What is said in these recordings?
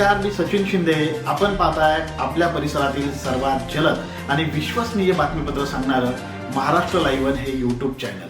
नमस्कार मी सचिन शिंदे. आपण पाहताय आपल्या परिसरातील सर्वात जलद आणि विश्वसनीय बातमीपत्र सांगणारं महाराष्ट्र लाईव्ह हे युट्यूब चॅनल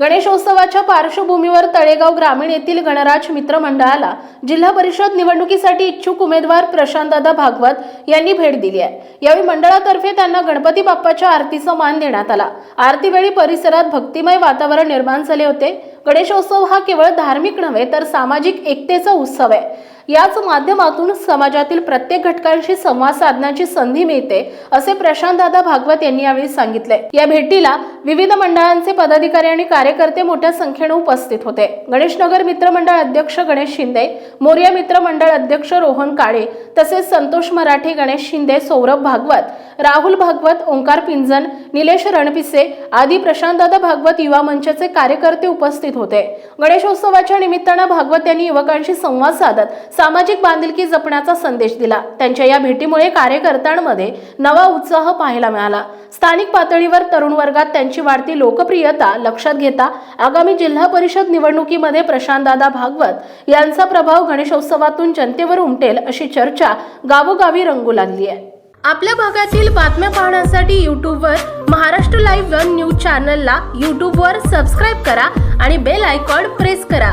गणेशोत्सवाच्या पार्श्वभूमीवर तळेगाव ग्रामीण येथील गणराज मित्र मंडळाला जिल्हा परिषद निवडणुकीसाठी इच्छुक उमेदवार प्रशांतदादा भागवत यांनी भेट दिली आहे. यावेळी मंडळातर्फे त्यांना गणपती बाप्पाच्या आरतीचा मान देण्यात आला. आरतीवेळी परिसरात भक्तिमय वातावरण निर्माण झाले होते. गणेशोत्सव हा केवळ धार्मिक नव्हे तर सामाजिक एकतेचा उत्सव आहे. याच माध्यमातून समाजातील प्रत्येक घटकांशी संवाद साधण्याची संधी मिळते असे प्रशांत दादा भागवत यांनी यावेळी सांगितले. या भेटीला विविध मंडळांचे पदाधिकारी आणि कार्यकर्ते मोठ्या संख्येने उपस्थित होते. गणेशनगर मित्रमंडळ अध्यक्ष गणेश शिंदे मोर्या मित्रमंडळ अध्यक्ष रोहन काळे तसेच संतोष मराठे गणेश शिंदे सौरभ भागवत राहुल भागवत ओंकार पिंजन निलेश रणपिसे आदी प्रशांतदादा भागवत युवा मंचाचे कार्यकर्ते उपस्थित होते. गणेशोत्सवाच्या निमित्तानं भागवत यांनी युवकांशी संवाद साधत सामाजिक बांधिलकी जपण्याचा संदेश दिला. त्यांच्या या भेटीमुळे कार्यकर्त्यांमध्ये नवा उत्साह पाहायला मिळाला. स्थानिक पातळीवर तरुण वर्गात त्यांची वाढती लोकप्रियता लक्षात घेता आगामी जिल्हा परिषद निवडणुकीमध्ये प्रशांतदादा भागवत यांचा प्रभाव गणेशोत्सवातून जनतेवर उमटेल अशी चर्चा गावोगावी रंगू लागली आहे. आपल्या भागातील बातम्या पाहण्यासाठी यूट्यूबवर महाराष्ट्र लाईव्ह वन न्यूज चॅनलला यूट्यूबवर सबस्क्राईब करा आणि बेल आयकॉन प्रेस करा.